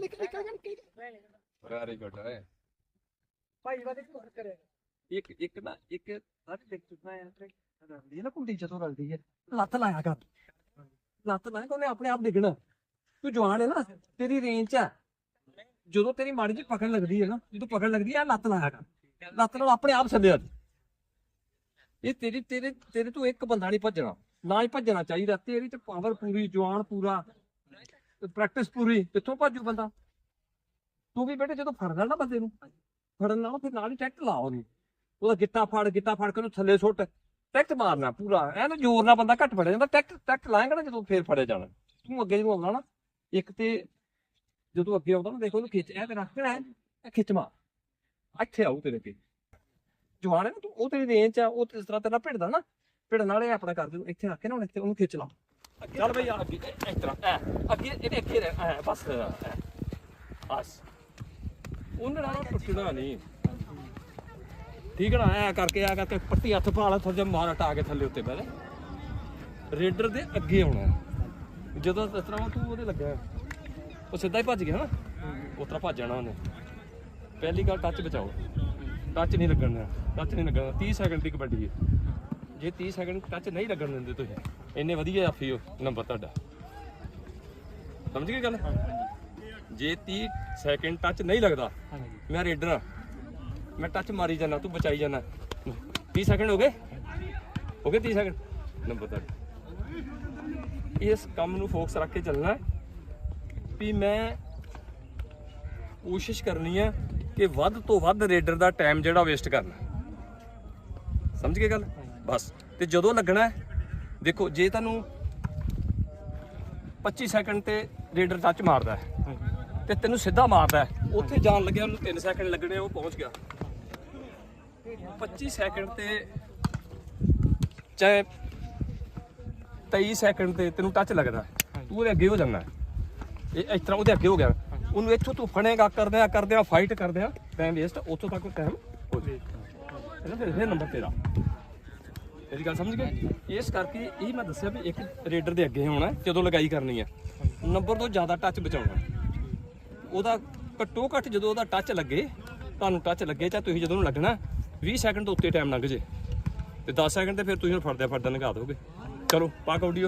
ਨਿੱਕੇ ਨਿੱਕੇ ਨਿੱਕੇ ਨਿੱਕੇ ਵੈਰੀ ਗੁੱਡ ਹੈ ਭਾਈ ਵਾਦੇ ਕੋਰ ਕਰੇ ਇੱਕ ਇੱਕ ਨਾ ਇੱਕ ਹੱਥ ਦੇਖ ਚੁੱਕਾ ਹੈ ਰਲਦੀ ਹੈ ਨਾ ਕੁੰਡੀ ਜਦੋਂ ਰਲਦੀ ਹੈ ਲੱਤ ਲਾਇਆ ਕਰ। ਲੱਤ ਲਾਇਆ ਕਿ ਉਹਨੇ ਆਪਣੇ ਆਪ ਡਿੱਗਣਾ। ਤੂੰ ਜਵਾਨ ਹੈ ਨਾ ਤੇਰੀ ਰੇਂਜ ਚ ਹੈ ਜਦੋਂ ਤੇਰੀ ਮਾੜੀ ਜਿਹੀ ਪਕੜ ਲੱਗਦੀ ਹੈ ਨਾ ਜਦੋਂ ਪਕੜ ਲੱਗਦੀ ਹੈ ਲੱਤ ਲਾਇਆ ਕਰ। ਲੱਤ ਨਾਲ ਆਪਣੇ ਆਪ ਛੱਡਿਆ ਇਹ ਤੇਰੀ ਤੇਰੇ ਤੇਰੇ ਤੋਂ ਇੱਕ ਬੰਦਾ ਨਹੀਂ ਭੱਜਣਾ। ਨਾ ਹੀ ਭੱਜਣਾ ਚਾਹੀਦਾ। ਤੇਰੀ ਤੇ ਪਾਵਰ ਪੂਰੀ ਜਵਾਨ ਪੂਰਾ। ਪ੍ਰੈਕਟਿਸ ਪੂਰੀ, ਕਿੱਥੋਂ ਭੱਜੂ ਬੰਦਾ? ਤੂੰ ਵੀ ਬੇਟੇ ਜਦੋਂ ਫੜਦਾ ਨਾ ਬੰਦੇ ਨੂੰ, ਫੜਨ ਨਾਲ ਫਿਰ ਨਾਲ ਹੀ ਟੈਕਟ ਲਾ ਉਹਨੂੰ। ਉਹਦਾ ਗਿੱਟਾ ਫੜ ਗਿੱਟਾ ਫੜ ਕੇ ਉਹਨੂੰ ਥੱਲੇ ਸੁੱਟ ਟੈਕਟ ਮਾਰਨਾ ਪੂਰਾ। ਐਨ ਜ਼ੋਰ ਨਾਲ ਬੰਦਾ ਘੱਟ ਫੜਿਆ ਜਾਂਦਾ ਟੈਕਟ ਟੈਕਟ ਲਾਏਗਾ ਨਾ ਜਦੋਂ ਫੇਰ ਫੜਿਆ ਜਾਣਾ। ਤੂੰ ਅੱਗੇ ਜਦੋਂ ਆਉਂਦਾ ਨਾ, ਇੱਕ ਤੇ ਜਦੋਂ ਅੱਗੇ ਆਉਂਦਾ ਨਾ, ਦੇਖੋ ਉਹਨੂੰ ਖਿੱਚ ਇਹ ਤੇ ਰੱਖਣਾ ਹੈ ਖਿੱਚ ਮਾਰ। ਇੱਥੇ ਆਉ ਤੇਰੇ ਅੱਗੇ। ਜਵਾਨ ਹੈ ਨਾ ਤੂੰ, ਉਹ ਤੇਰੀ ਰੇਂਜ ਚ ਆ, ਉਹ ਇਸ ਤਰ੍ਹਾਂ ਤੇਰਾ ਭਿੜਦਾ ਨਾ, ਭਿੜਨ ਵਾਲੇ ਆਪਣਾ ਕਰ ਦੇ, ਇੱਥੇ ਰੱਖ ਕੇ ਨਾ ਹੁਣ ਇੱਥੇ, ਉਹਨੂੰ ਖਿੱਚ ਲਾ। ਚੱਲ ਬਈ ਆ। ਅੱਗੇ ਇਸ ਤਰ੍ਹਾਂ, ਐ, ਅੱਗੇ ਇਹਦੇ ਅੱਗੇ ਰਹਿ, ਐ, ਬਸ ਬਸ। ਉਹਨਾਂ ਨਾਲ ਟੁੱਟਣਾ ਨਹੀਂ। ਠੀਕ ਨਾ, ਐ ਕਰਕੇ ਆ ਕਰਕੇ ਪੱਟੀ ਹੱਥ ਪਾ ਲਾ ਥੋੜਾ ਜਿਹਾ ਮਾਰ ਹਟਾ ਕੇ ਥੱਲੇ ਉੱਤੇ ਬਹਿ ਜਾ ਰੇਡਰ ਦੇ ਅੱਗੇ ਆਉਣਾ ਜਦੋਂ ਇਸ ਤਰ੍ਹਾਂ ਤੂੰ ਉਹਦੇ ਲੱਗਾ ਉਹ ਸਿੱਧਾ ਹੀ ਭੱਜ ਗਿਆ ਨਾ। ਉਸ ਤਰ੍ਹਾਂ ਭੱਜ ਜਾਣਾ ਉਹਨੇ। ਪਹਿਲੀ ਗੱਲ ਟੱਚ ਬਚਾਓ। ਟੱਚ ਨਹੀਂ ਲੱਗਣਾ ਟੱਚ ਨਹੀਂ ਲੱਗਣਾ 30 ਸੈਕਿੰਡ ਦੀ ਕਬੱਡੀ ਹੈ। ਜੇ 30 ਸੈਕਿੰਡ ਟੱਚ ਨਹੀਂ ਲੱਗਣ ਦਿੰਦੇ ਤੁਸੀਂ ਇੰਨੇ ਵਧੀਆ ਆਫੀ ਹੋ ਨੰਬਰ ਤੁਹਾਡਾ। ਸਮਝ ਗਏ ਗੱਲ? ਜੇ 30 ਸੈਕਿੰਡ ਟੱਚ ਨਹੀਂ ਲੱਗਦਾ ਮੈਂ ਰੇਡਰ ਆ। ਮੈਂ ਟੱਚ ਮਾਰੀ ਜਾਣਾ ਤੂੰ ਬਚਾਈ ਜਾਣਾ 30 ਸੈਕਿੰਡ ਹੋ ਗਏ? ਹੋ ਗਏ 30 ਸੈਕਿੰਡ ਨੰਬਰ ਤੱਕ ਇਸ ਕੰਮ ਨੂੰ ਫੋਕਸ ਰੱਖ ਕੇ ਚੱਲਣਾ ਵੀ ਮੈਂ ਕੋਸ਼ਿਸ਼ ਕਰਨੀ ਹੈ ਕਿ ਵੱਧ ਤੋਂ ਵੱਧ ਰੇਡਰ ਦਾ ਟਾਈਮ ਜਿਹੜਾ ਵੇਸਟ ਕਰਨਾ। ਸਮਝ ਗਏ ਗੱਲ? ਬਸ। ਤੇ ਜਦੋਂ ਲੱਗਣਾ ਦੇਖੋ ਜੇ ਤੁਹਾਨੂੰ 25 ਸੈਕਿੰਡ ਤੇ ਰੇਡਰ ਟੱਚ ਮਾਰਦਾ ਤੇ ਤੈਨੂੰ ਸਿੱਧਾ ਮਾਰਦਾ ਉੱਥੇ ਜਾਣ ਲੱਗਿਆ ਉਹਨੂੰ 3 ਸੈਕਿੰਡ ਲੱਗਣੇ ਉਹ ਪਹੁੰਚ ਗਿਆ। 25 ਸੈਕਿੰਡ ਤੇ ਚਾਹੇ 23 ਸੈਕਿੰਡ ਤੇ ਤੈਨੂੰ ਟੱਚ ਲੱਗਦਾ ਤੂੰ ਉਹਦੇ ਅੱਗੇ ਹੋ ਜਾਣਾ ਹੈ। ਇਹ ਇਸ ਤਰ੍ਹਾਂ ਉਹਦੇ ਅੱਗੇ ਹੋ ਗਿਆ। ਉਹਨੂੰ ਇੱਥੋਂ ਤੂੰ ਫੜੇਗਾ ਕਰਦੇ ਆ ਕਰਦੇ ਆ ਫਾਈਟ ਕਰਦੇ ਆ ਟਾਈਮ ਵੇਸਟ ਉੱਥੋਂ ਤੱਕ ਟਾਈਮ ਹੋ ਜੇ। ਇਹ ਨੰਬਰ ਤੇਰਾ। ਤੇਰੀ ਗੱਲ ਸਮਝ ਗਏ? ਇਸ ਕਰਕੇ ਇਹ ਮੈਂ ਦੱਸਿਆ ਵੀ ਇੱਕ ਰੇਡਰ ਦੇ ਅੱਗੇ ਹੋਣਾ ਜਦੋਂ ਲਗਾਈ ਕਰਨੀ ਹੈ। ਨੰਬਰ ਤੋਂ ਜ਼ਿਆਦਾ ਟੱਚ ਬਚਾਉਣਾ। ਉਹਦਾ ਘੱਟੋ ਘੱਟ ਜਦੋਂ ਉਹਦਾ ਟੱਚ ਲੱਗੇ, ਤੁਹਾਨੂੰ ਟੱਚ ਲੱਗੇ, ਚਾਹੇ ਤੁਸੀਂ ਜਦੋਂ ਨੂੰ ਲੱਗਣਾ 20 ਸੈਕਿੰਡ ਤੋਂ ਉੱਤੇ ਟਾਈਮ ਲੰਘ ਜੇ। ਤੇ 10 ਸੈਕਿੰਡ ਤੇ ਫਿਰ ਤੁਸੀਂ ਉਹਨੂੰ ਫੜਦਿਆਂ ਫੜਦਿਆਂ ਲੰਘਾ ਦੋਗੇ। ਚਲੋ ਪਾ ਕੌਡੀਓ